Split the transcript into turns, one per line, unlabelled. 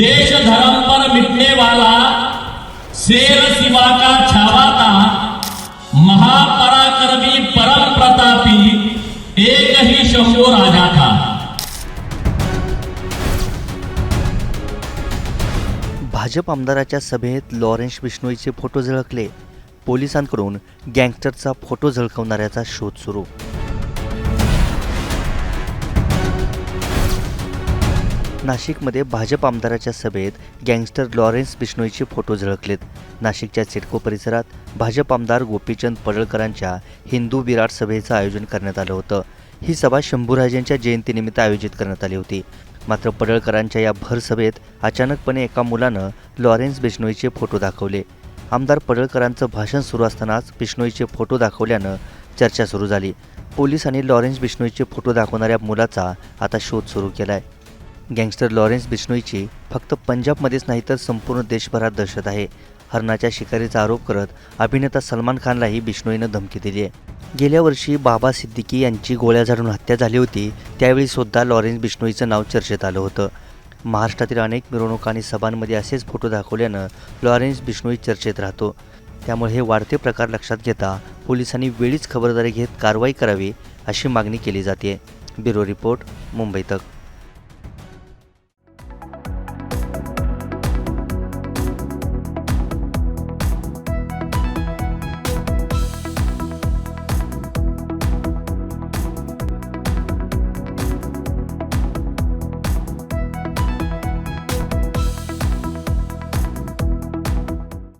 देश धर्म पर मिटने वाला शेर शिवा का छावा था महापराक्रमी परम प्रतापी एक ही शंभो राजा था
भाजप आमदाराच्या सभेत लॉरेन्स बिश्नोईचे फोटो झळकले. पोलिसांकडून गँगस्टरचा फोटो झळकवणाऱ्याचा शोध सुरू. नाशिकमध्ये भाजप आमदाराच्या सभेत गँगस्टर लॉरेन्स बिश्नोईचे फोटो झळकलेत. नाशिकच्या सिडको परिसरात भाजप आमदार गोपीचंद पडळकरांच्या हिंदू विराट सभेचं आयोजन करण्यात आलं होतं. ही सभा शंभूराजांच्या जयंतीनिमित्त आयोजित करण्यात आली होती. मात्र पडळकरांच्या या भर सभेत अचानकपणे एका मुलानं लॉरेन्स बिश्नोईचे फोटो दाखवले. आमदार पडळकरांचं भाषण सुरू असतानाच बिश्नोईचे फोटो दाखवल्यानं चर्चा सुरू झाली. पोलिसांनी लॉरेन्स बिश्नोईचे फोटो दाखवणाऱ्या मुलाचा आता शोध सुरू केला आहे गँगस्टर लॉरेन्स बिश्नोईची फक्त पंजाबमध्येच नाही तर संपूर्ण देशभरात दहशत आहे. हरणाच्या शिकारीचा आरोप करत अभिनेता सलमान खानलाही बिश्नोईनं धमकी दिली आहे. गेल्या वर्षी बाबा सिद्दीकी यांची गोळ्या झाडून हत्या झाली होती त्यावेळी सुद्धा लॉरेन्स बिश्नोईचं नाव चर्चेत आलं होतं. महाराष्ट्रातील अनेक मिरवणुका आणि सभांमध्ये असेच फोटो दाखवल्यानं लॉरेन्स बिश्नोई चर्चेत राहतो. त्यामुळे हे वाढते प्रकार लक्षात घेता पोलिसांनी वेळीच खबरदारी घेत कारवाई करावी अशी मागणी केली जाते. ब्युरो रिपोर्ट मुंबई तक.